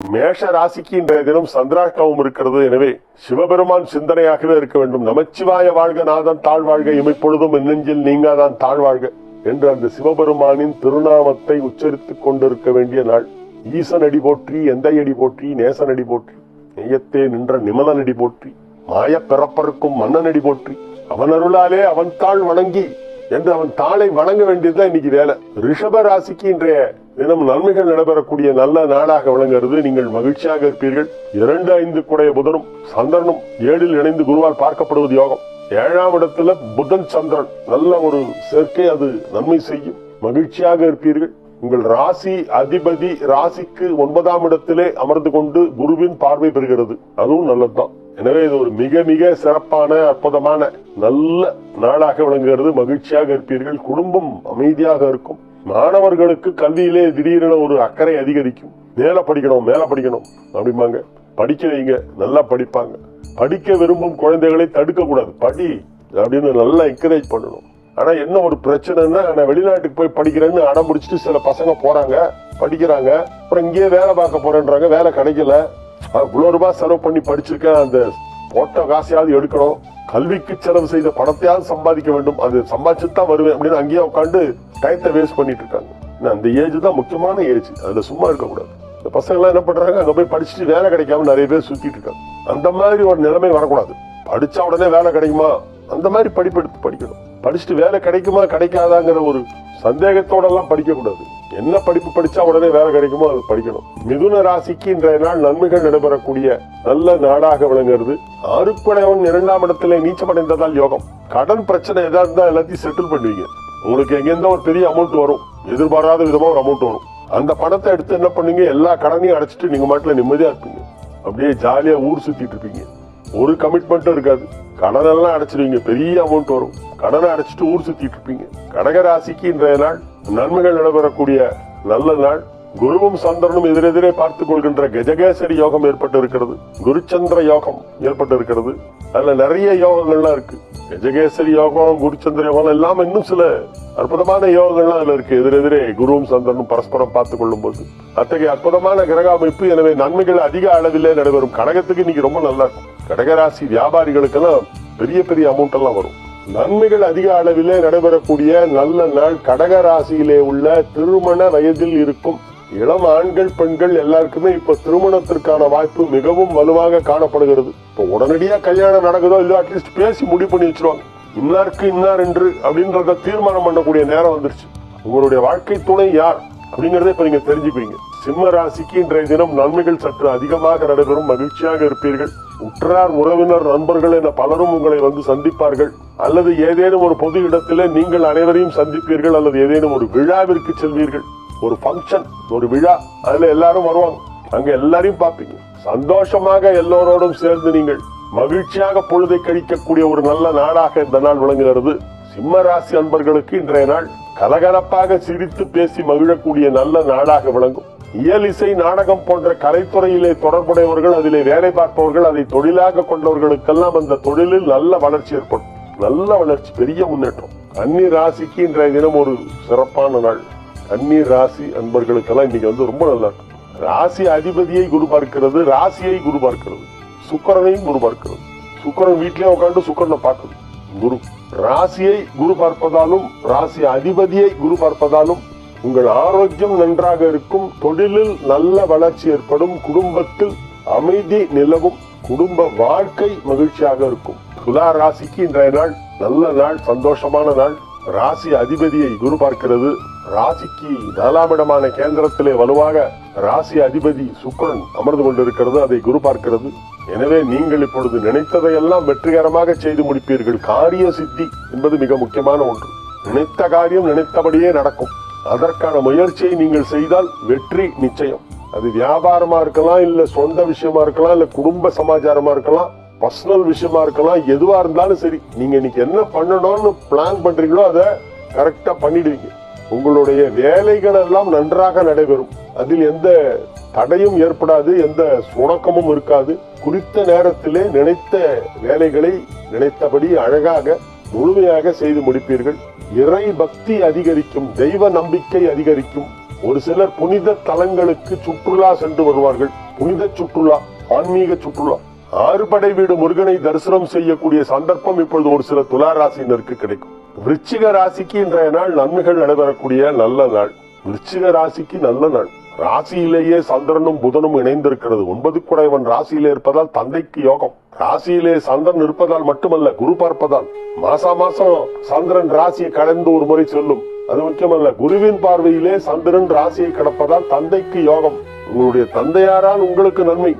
மேஷ ராசிக்கு இன்றைய தினம் சந்திராஷ்டமம் இருக்கிறது. எனவே சிவபெருமான் சிந்தனையாகவே இருக்க வேண்டும். நமச்சிவாய வாழ்க நாதன் தாழ்வாழ்க இமைப்பொழுதும் நெஞ்சில் நீங்காதான் தாழ்வாழ்க என்று அந்த சிவபெருமானின் திருநாமத்தை உச்சரித்துக் கொண்டிருக்க வேண்டிய நாள். ஈசனடி போற்றி எந்தையடி போற்றி நேசனடி போற்றி நெய்யத்தே நின்ற நிமலனடி போற்றி மாயப் பிறப்பருக்கும் மன்னனடி போற்றி அவன் அருளாலே அவன் தாழ் வணங்கி என்று அவன் தாளை வணங்க வேண்டியதுதான் இன்னைக்கு வேலை. ரிஷப ராசிக்கு இன்றைய தினம் நன்மைகள் நடைபெறக்கூடிய நல்ல நாளாக விளங்குகிறது. நீங்கள் மகிழ்ச்சியாக இருப்பீர்கள். இரண்டு ஐந்து குடைய புதனும் சந்திரனும் ஏழில் இணைந்து குருவால் பார்க்கப்படுவது யோகம். ஏழாம் இடத்துல புதன் சந்திரன் நல்ல ஒரு சேர்க்கை அது நன்மை செய்யும். மகிழ்ச்சியாக இருப்பீர்கள். உங்கள் ராசி அதிபதி ராசிக்கு ஒன்பதாம் இடத்திலே அமர்ந்து கொண்டு குருவின் பார்வை பெறுகிறது. அதுவும் நல்லதுதான். எனவே இது ஒரு மிக மிக சிறப்பான அற்புதமான நல்ல நாளாக விளங்குகிறது. மகிழ்ச்சியாக இருப்பீர்கள். குடும்பம் அமைதியாக இருக்கும். மாணவர்களுக்கு கல்வியிலே திடீரென ஒரு அக்கறை அதிகரிக்கும். மேல படிக்கணும் மேல படிக்கணும் அப்படிம்பாங்க. படிக்க வைங்க நல்லா படிப்பாங்க. படிக்க விரும்பும் குழந்தைகளை தடுக்க கூடாது படி அப்படின்னு நல்லா என்கரேஜ் பண்ணணும். ஆனா என்ன ஒரு பிரச்சனைன்னா நான் வெளிநாட்டுக்கு போய் படிக்கிறேன்னு அடம் முடிச்சுட்டு சில பசங்க போறாங்க படிக்கிறாங்க. அப்புறம் இங்கேயே வேலை பார்க்க போறேன்றாங்க வேலை கிடைக்கல. இவ்வளவு ரூபாய் செலவு பண்ணி படிச்சிருக்கேன் அந்த போட்ட காசையாவது எடுக்கணும். கல்விக்கு செலவு செய்த பணத்தையாவது சம்பாதிக்க வேண்டும். அது சம்பாதிச்சுட்டு தான் வருவேன் அப்படின்னு அங்கேயே உட்காந்து டயத்தை வேஸ்ட் பண்ணிட்டு இருக்காங்க. அந்த ஏஜ் தான் முக்கியமான ஏஜ் அதுல சும்மா இருக்கக்கூடாது. இந்த பசங்க எல்லாம் என்ன பண்றாங்க? அங்க போய் படிச்சுட்டு வேலை கிடைக்காம நிறைய பேர் சுத்திட்டு இருக்காங்க. அந்த மாதிரி ஒரு நிலைமை வரக்கூடாது. படிச்சா உடனே வேலை கிடைக்குமா? அந்த மாதிரி படிப்பெடுத்து படிக்கணும். படிச்சுட்டு வேலை கிடைக்குமா? கிடைக்காதாங்கிற ஒரு சந்தேகத்தோட எல்லாம் படிக்க கூடாது என்ன படிப்பு படிச்சா உடனே வேலை கிடைக்குமோ அது படிக்கணும். மிதுன ராசிக்கு இன்றைய நாள் நன்மைகள் நடைபெறக்கூடிய நல்ல நாடாக விளங்குறது ஆறுக்குடையவன் இரண்டாம் இடத்துல நீச்சமடைந்ததால் யோகம். கடன் பிரச்சனை எதா இருந்தா எல்லாத்தையும் செட்டில் பண்ணுவீங்க. உங்களுக்கு எங்கேருந்தோ ஒரு பெரிய அமௌண்ட் வரும். எதிர்பாராத விதமா ஒரு அமௌண்ட் வரும். அந்த பணத்தை எடுத்து என்ன பண்ணுவீங்க? எல்லா கடனையும் அடைச்சிட்டு நீங்க மாட்டுல நிம்மதியா இருப்பீங்க. அப்படியே ஜாலியா ஊர் சுத்திட்டு இருப்பீங்க. ஒரு கமிட்மெண்ட்டும் இருக்காது. கடன் எல்லாம் அடைச்சிருவீங்க. பெரிய அமௌண்ட் வரும். கடனை அடைச்சிட்டு ஊர் சுத்திட்டு இருப்பீங்க. கடக ராசிக்கு இன்றைய நாள் நன்மைகள் நடைபெறக்கூடிய நல்ல நாள். குருவும் சந்திரனும் எதிரெதிரே பார்த்துக் கொள்கின்ற கஜகேசரி யோகம் ஏற்பட்டு இருக்கிறது குருச்சந்திர யோகம் ஏற்பட்டு இருக்கிறது அதுல நிறைய யோகங்கள்லாம் இருக்கு. கஜகேசரி யோகம் குருச்சந்திர யோகம் எல்லாம் இன்னும் சில அற்புதமான யோகங்கள்லாம் அதுல இருக்கு. எதிரெதிரே குருவும் சந்திரனும் பரஸ்பரம் பார்த்துக் கொள்ளும் போது அத்தகைய அற்புதமான கிரக அமைப்பு எனவே நன்மைகள் அதிக அளவிலே நடைபெறும். கடகத்துக்கு இன்னைக்கு ரொம்ப நல்லா இருக்கும். கடகராசி வியாபாரிகளுக்கெல்லாம் பெரிய பெரிய அமௌண்ட் எல்லாம் வரும். நன்மைகள் அதிக அளவிலே நடைபெறக்கூடிய நல்ல நாள் கடக ராசியிலே உள்ள திருமண வயதில் இருக்கும் இளம் ஆண்கள் பெண்கள் எல்லாருக்குமே இப்ப திருமணத்திற்கான வாய்ப்பு மிகவும் வலுவாக காணப்படுகிறது. இப்ப உடனடியா கல்யாணம் நடக்குதோ இல்லையோ அட்லீஸ்ட் பேசி முடிவு பண்ணி வச்சிருவாங்க. இன்னாருக்கு இன்னார் என்று அப்படின்றத தீர்மானம் பண்ணக்கூடிய நேரம் வந்துருச்சு. உங்களுடைய வாழ்க்கை துணை யார் அப்படிங்கறத இப்ப நீங்க தெரிஞ்சுப்பீங்க சிம்ம ராசிக்கு இன்றைய தினம் நன்மைகள் சற்று அதிகமாக நடைபெறும் மகிழ்ச்சியாக இருப்பீர்கள். உற்றார் உறவினர் நண்பர்கள் என பலரும் உங்களை வந்து சந்திப்பார்கள். அல்லது ஏதேனும் ஒரு பொது இடத்திலே நீங்கள் அனைவரையும் சந்திப்பீர்கள். அல்லது ஏதேனும் ஒரு விழாவிற்கு செல்வீர்கள். ஒரு ஃபங்க்ஷன் ஒரு விழா அதுல எல்லாரும் வருவாங்க. அங்க எல்லாரையும் பார்ப்பீங்க. சந்தோஷமாக எல்லோரோடும் சேர்ந்து நீங்கள் மகிழ்ச்சியாக பொழுதை கழிக்கக்கூடிய ஒரு நல்ல நாடாக இந்த நாள் விளங்குகிறது. சிம்ம ராசி அன்பர்களுக்கு இன்றைய நாள் கலகலப்பாக சிரித்து பேசி மகிழக்கூடிய நல்ல நாடாக விளங்கும். இயலிசை நாடகம் போன்ற கலைத்துறையிலே தொடர்புடையவர்கள் அதிலே வேலை பார்ப்பவர்கள் அதை தொழிலாக கொண்டவர்களுக்கெல்லாம் அந்த தொழிலில் நல்ல வளர்ச்சி ஏற்படும். நல்ல வளர்ச்சி பெரிய முன்னேற்றம். கன்னி ராசிக்கு இன்றைய தினம் ஒரு சிறப்பான நாள். கன்னி ராசி அன்பர்களுக்கெல்லாம் இன்னைக்கு வந்து ரொம்ப நல்லா இருக்கும். ராசி அதிபதியை குரு பார்க்கிறது ராசியை குரு பார்க்கிறது. சுக்கரனையும் குரு பார்க்கிறது. சுக்கரன் வீட்லயே உட்காந்து சுக்கரனை பார்க்குது. குரு ராசியை குரு பார்ப்பதாலும் ராசி அதிபதியை குரு பார்ப்பதாலும் உங்கள் ஆரோக்கியம் நன்றாக இருக்கும் தொழிலில் நல்ல வளர்ச்சி ஏற்படும் குடும்பத்தில் அமைதி நிலவும் குடும்ப வாழ்க்கை மகிழ்ச்சியாக இருக்கும். துலா ராசிக்கு இன்றைய நாள் நல்ல நாள் சந்தோஷமான நாள். ராசி அதிபதியை குரு பார்க்கிறது. ராசிக்கு நாலாம் இடமான கேந்திரத்திலே வலுவாக ராசி அதிபதி சுக்கரன் அமர்ந்து கொண்டிருக்கிறது அதை குரு பார்க்கிறது. எனவே நீங்கள் இப்பொழுது நினைத்ததையெல்லாம் வெற்றிகரமாக செய்து முடிப்பீர்கள். காரிய சித்தி என்பது மிக முக்கியமான ஒன்று. நினைத்த காரியம் நினைத்தபடியே நடக்கும். அதற்கான முயற்சியை நீங்கள் செய்தால் வெற்றி நிச்சயம். அது வியாபாரமா இருக்கலாம் இல்ல சொந்த விஷயமா இருக்கலாம் இல்ல குடும்ப சமாச்சாரமா இருக்கலாம் பர்சனல் விஷயமா இருக்கலாம் எதுவா இருந்தாலும் சரி. நீங்க இன்னைக்கு என்ன பண்ணணும்னு பிளான் பண்றீங்களோ அதை கரெக்டா பண்ணிடுவீங்க. உங்களுடைய வேலைகள் எல்லாம் நன்றாக நடைபெறும். அதில் எந்த தடையும் ஏற்படாது எந்த சுணக்கமும் இருக்காது. குறித்த நேரத்திலே நினைத்த வேலைகளை நினைத்தபடி அழகாக முழுமையாக செய்து முடிப்பீர்கள். இறை பக்தி அதிகரிக்கும் தெய்வ நம்பிக்கை அதிகரிக்கும். ஒரு சிலர் புனித தலங்களுக்கு சுற்றுலா சென்று வருவார்கள். புனித சுற்றுலா ஆன்மீக சுற்றுலா. ஆறுபடை வீடு முருகனை தரிசனம் செய்யக்கூடிய சந்தர்ப்பம் இப்பொழுது ஒரு சில துலா ராசியினருக்கு கிடைக்கும். விருச்சிக ராசிக்கு இன்றைய நாள் நன்மைகள் நடைபெறக்கூடிய நல்ல நாள். விருச்சிக ராசிக்கு நல்ல நாள். ராசியிலேயே சந்திரனும் புதனும் இணைந்திருக்கிறது. ஒன்பது குடைவன் ராசியிலே இருப்பதால் தந்தைக்கு யோகம். ராசியிலே சந்திரன் இருப்பதால் மட்டுமல்ல குரு பார்ப்பதால். மாசா மாசம் சந்திரன் ராசியை கடந்து ஒரு முறை சொல்லும். அது முக்கியமல்ல குருவின் பார்வையிலே சந்திரன் ராசியை கடப்பதால் தந்தைக்கு யோகம். உங்களுடைய தந்தையாரால் உங்களுக்கு நன்மை.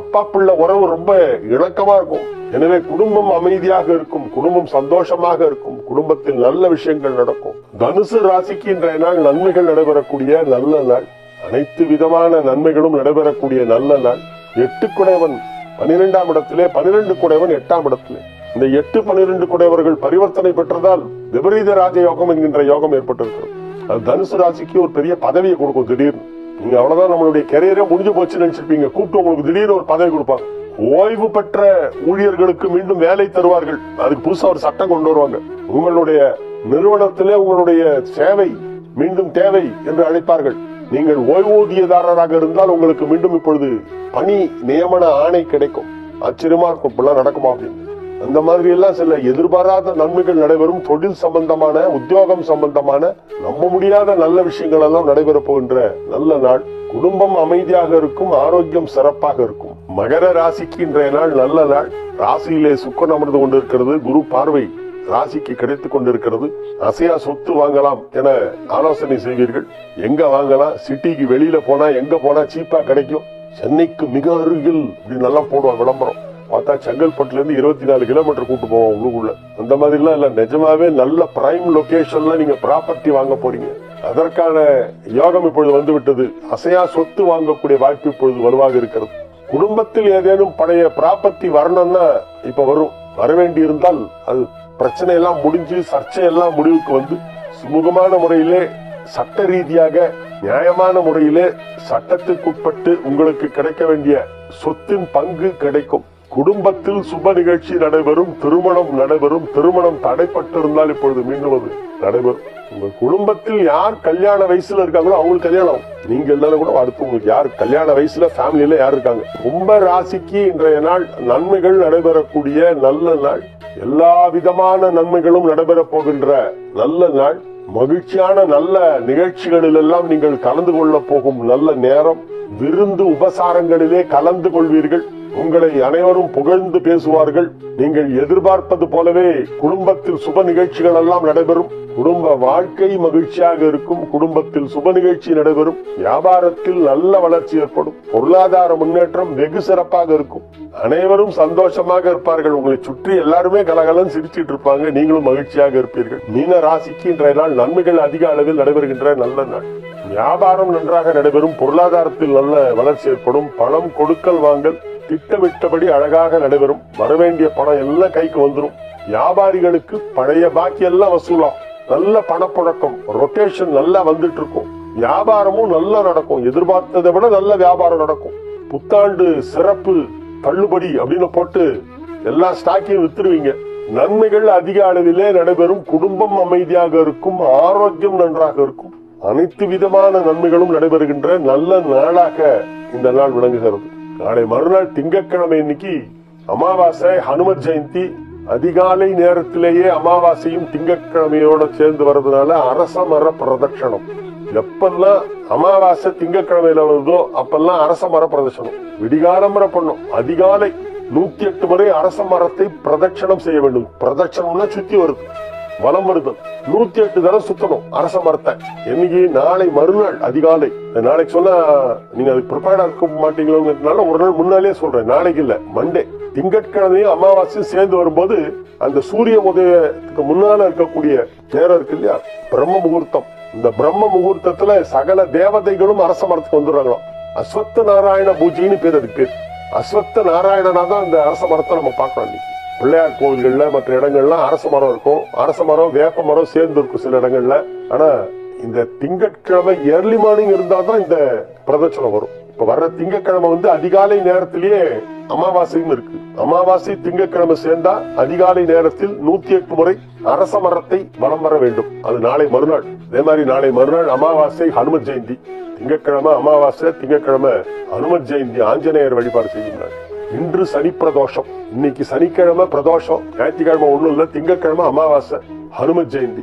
அப்பா பிள்ளை உறவு ரொம்ப இணக்கமா இருக்கும். எனவே குடும்பம் அமைதியாக இருக்கும் குடும்பம் சந்தோஷமாக இருக்கும் குடும்பத்தில் நல்ல விஷயங்கள் நடக்கும். தனுசு ராசிக்கு இன்றைய நாள் நன்மைகள் நடைபெறக்கூடிய நல்ல நாள். அனைத்து விதமான நன்மைகளும் நடைபெறக்கூடிய நல்ல நாள். எட்டு குடைவன் பனிரெண்டாம் இடத்திலே பனிரெண்டு குடைவன் எட்டாம் இடத்திலே. இந்த எட்டு பனிரெண்டு குடைவர்கள் பரிவர்த்தனை பெற்றதால் விபரீத ராஜயோகம் என்கின்ற யோகம் ஏற்பட்டிருக்கிறது. அது தனுசு ராசிக்கு ஒரு பெரிய பதவியை கொடுக்கும் திடீர்னு. நீங்க அவ்வளவுதான் நம்மளுடைய கெரியரே முடிஞ்சு போச்சுன்னு நினைச்சிருப்பீங்க. கூப்பிட்டு உங்களுக்கு திடீர்னு ஒரு பதவி கொடுப்பாங்க. ஓய்வு பெற்ற ஊழியர்களுக்கு மீண்டும் வேலை தருவார்கள். அதுக்கு புதுசா ஒரு சட்டம் கொண்டு வருவாங்க. உங்களுடைய நிறுவனத்திலே உங்களுடைய சேவை மீண்டும் தேவை என்று அழைப்பார்கள். நீங்கள் ஓய்வூதியதாரராக இருந்தால் உங்களுக்கு மீண்டும் இப்பொழுது பணி நியமன ஆணை கிடைக்கும். ஆச்சரியமா இருக்கும் இப்படிலாம் நடக்குமா அப்படின்னு. அந்த மாதிரி எல்லாம் சில எதிர்பாராத நன்மைகள் நடைபெறும். தொழில் சம்பந்தமான உத்தியோகம் சம்பந்தமான நம்ப முடியாத நல்ல விஷயங்கள் எல்லாம் நடைபெற போகின்ற நல்ல நாள். குடும்பம் அமைதியாக இருக்கும் ஆரோக்கியம் சிறப்பாக இருக்கும். மகர ராசிக்கு இன்றைய நாள் நல்ல நாள். ராசியிலே சுக்கன் அமர்ந்து கொண்டிருக்கிறது. குரு பார்வை ராசிக்கு கிடைத்துக் கொண்டிருக்கிறது. அசையா சொத்து வாங்கலாம் என ஆலோசனை செய்வீர்கள். எங்க வாங்கலாம்? சிட்டிக்கு வெளியில போனா எங்க போனா சீப்பா கிடைக்கும். சென்னைக்கு மிக அருகில் இப்படி நல்லா போடுவான் விளம்பரம். பார்த்தா செங்கல்பட்டுல இருந்து இருபத்தி நாலு கிலோமீட்டர் கூட்டு போவோம் உள்ளுக்குள்ள. அந்த மாதிரிலாம் இல்ல. நிஜமாவே நல்ல பிரைம் லொகேஷன்ல நீங்க ப்ராப்பர்ட்டி வாங்க போறீங்க. அதற்கான யோகம் இப்பொழுது வந்து விட்டது அசையா சொத்து வாங்கக்கூடிய வாய்ப்பு இப்பொழுது வலுவாக இருக்கிறது. குடும்பத்தில் ஏதேனும் பழைய ப்ராப்பர்ட்டி வரணும்னா இப்ப வரும். வர வேண்டி இருந்தால் அது பிரச்சனை எல்லாம் முடிஞ்சு சர்ச்சை எல்லாம் முடிவுக்கு வந்து சுமூகமான முறையிலே சட்ட ரீதியாக நியாயமான முறையிலே சட்டத்துக்குட்பட்டு உங்களுக்கு கிடைக்க வேண்டிய சொத்தின் பங்கு கிடைக்கும். குடும்பத்தில் சுப நிகழ்ச்சி நடைபெறும் திருமணம் நடைபெறும் திருமணம் தடைப்பட்டிருந்தால் இப்பொழுது மீண்டும் அது நடைபெறும். உங்க குடும்பத்தில் யார் கல்யாண வயசுல இருக்காங்களோ அவங்களுக்கு கல்யாணம் நீங்க இருந்தாலும் கூட அடுத்து உங்களுக்கு யார் கல்யாண வயசுல ஃபேமிலியில யார் இருக்காங்க? கும்ப ராசிக்கு இன்றைய நாள் நன்மைகள் நடைபெறக்கூடிய நல்ல நாள். எல்லா விதமான நன்மைகளும் நடைபெற போகின்ற நல்ல நாள். மகிழ்ச்சியான நல்ல நிகழ்ச்சிகளில் எல்லாம் நீங்கள் கலந்து கொள்ள போகும் நல்ல நேரம். விருந்து உபசாரங்களிலே கலந்து கொள்வீர்கள். உங்களை அனைவரும் புகழ்ந்து பேசுவார்கள். நீங்கள் எதிர்பார்ப்பது போலவே குடும்பத்தில் சுப நிகழ்ச்சிகள் எல்லாம் நடைபெறும். குடும்ப வாழ்க்கை மகிழ்ச்சியாக இருக்கும். குடும்பத்தில் சுப நிகழ்ச்சி நடைபெறும். வியாபாரத்தில் நல்ல வளர்ச்சி ஏற்படும். பொருளாதார முன்னேற்றம் வெகு சிறப்பாக இருக்கும். அனைவரும் சந்தோஷமாக இருப்பார்கள். உங்களை சுற்றி எல்லாருமே கலகலன்னு சிரிச்சிட்டு இருப்பாங்க. நீங்களும் மகிழ்ச்சியாக இருப்பீர்கள். மீன ராசிக்கு இன்றைய நாள் நன்மைகள் அதிக அளவில் நடைபெறுகின்ற நல்ல நாள். வியாபாரம் நன்றாக நடைபெறும். பொருளாதாரத்தில் நல்ல வளர்ச்சி ஏற்படும். பணம் கொடுக்கல் வாங்கல் திட்டமிட்டபடி அழகாக நடைபெறும். வரவேண்டிய பணம் எல்லாம் கைக்கு வந்துடும் வியாபாரிகளுக்கு பழைய பாக்கி எல்லாம் வசூலாம். நல்ல பணப்புழக்கம் ரொட்டேஷன் நல்லா வந்துட்டு இருக்கும் வியாபாரமும் நல்லா நடக்கும். எதிர்பார்த்ததை விட நல்ல வியாபாரம் நடக்கும். புத்தாண்டு சிறப்பு தள்ளுபடி அப்படின்னு போட்டு எல்லா ஸ்டாக்கையும் வித்துருவீங்க. நன்மைகள் அதிக அளவிலே நடைபெறும். குடும்பம் அமைதியாக இருக்கும். ஆரோக்கியம் நன்றாக இருக்கும். அனைத்து விதமான நன்மைகளும் நடைபெறுகின்ற நல்ல நாளாக இந்த நாள் விளங்குகிறது. நாளை மறுநாள் திங்கட்கிழமை இன்னைக்கு அமாவாசை ஹனுமத் ஜெயந்தி. அதிகாலை நேரத்திலேயே அமாவாசையும் திங்கட்கிழமையோட சேர்ந்து வர்றதுனால அரச மர பிரதட்சணம். எப்பெல்லாம் அமாவாசை திங்கட்கிழமையில வருதோ அப்பெல்லாம் அரச மர பிரதட்சணம். விடிகாலம்பர பண்ணும். அதிகாலை நூத்தி எட்டு முறை அரச மரத்தை பிரதட்சணம் செய்ய வேண்டும். பிரதட்சணம்னா சுத்தி வருது. வலம் வருதல் நூத்தி எட்டு தடவை சுத்தணும். அரச மரத்தை. என்னைக்கு? நாளை மறுநாள் அதிகாலை. நாளைக்கு சொன்னா நீங்க அதுக்கு ப்ரிப்பேர்டா இருக்க மாட்டீங்களோங்கிறதுனால ஒரு நாள் முன்னாலே சொல்றேன். நாளைக்கு இல்ல மண்டே திங்கட்கிழமையும் அமாவாசையும் சேர்ந்து வரும்போது அந்த சூரிய உதயத்துக்கு முன்னால இருக்கக்கூடிய நேரம் இருக்கு இல்லையா? பிரம்ம முகூர்த்தம். இந்த பிரம்ம முகூர்த்தத்துல சகல தேவதைகளும் அரச மரத்துக்கு வந்துடுறாங்களாம். அஸ்வத்த நாராயண பூஜைன்னு பேர் அதுக்கு பேர். அஸ்வத்த நாராயணனா தான் இந்த அரச மரத்தை நம்ம பார்க்கறோம் இன்னைக்கு. பிள்ளையார் கோவில்கள்ல மற்ற இடங்கள்லாம் அரச மரம் இருக்கும். அரச மரம் வேப்ப மரம் சேர்ந்து இருக்கும் சில இடங்கள்ல. ஆனா இந்த திங்கட்கிழமை ஏர்லி மார்னிங் இருந்தா தான் இந்த பிரதட்சணம் வரும். இப்ப வர்ற திங்கட்கிழமை வந்து அதிகாலை நேரத்திலேயே அமாவாசையும் இருக்கு. அமாவாசை திங்கட்கிழமை சேர்ந்தா அதிகாலை நேரத்தில் நூத்தி எட்டு முறை அரச மரத்தை வலம் வர வேண்டும். அது நாளை மறுநாள். அதே மாதிரி நாளை மறுநாள் அமாவாசை ஹனுமத் ஜெயந்தி. திங்கட்கிழமை அமாவாசை திங்கட்கிழமை ஹனுமத் ஜெயந்தி ஆஞ்சநேயர் வழிபாடு செய்யுங்கள் இன்று சனி பிரதோஷம் இன்னைக்கு சனிக்கிழமை பிரதோஷம். ஞாயிற்றுக்கிழமை ஒண்ணும் இல்ல திங்கட்கிழமை அமாவாசை ஹனுமத் ஜெயந்தி.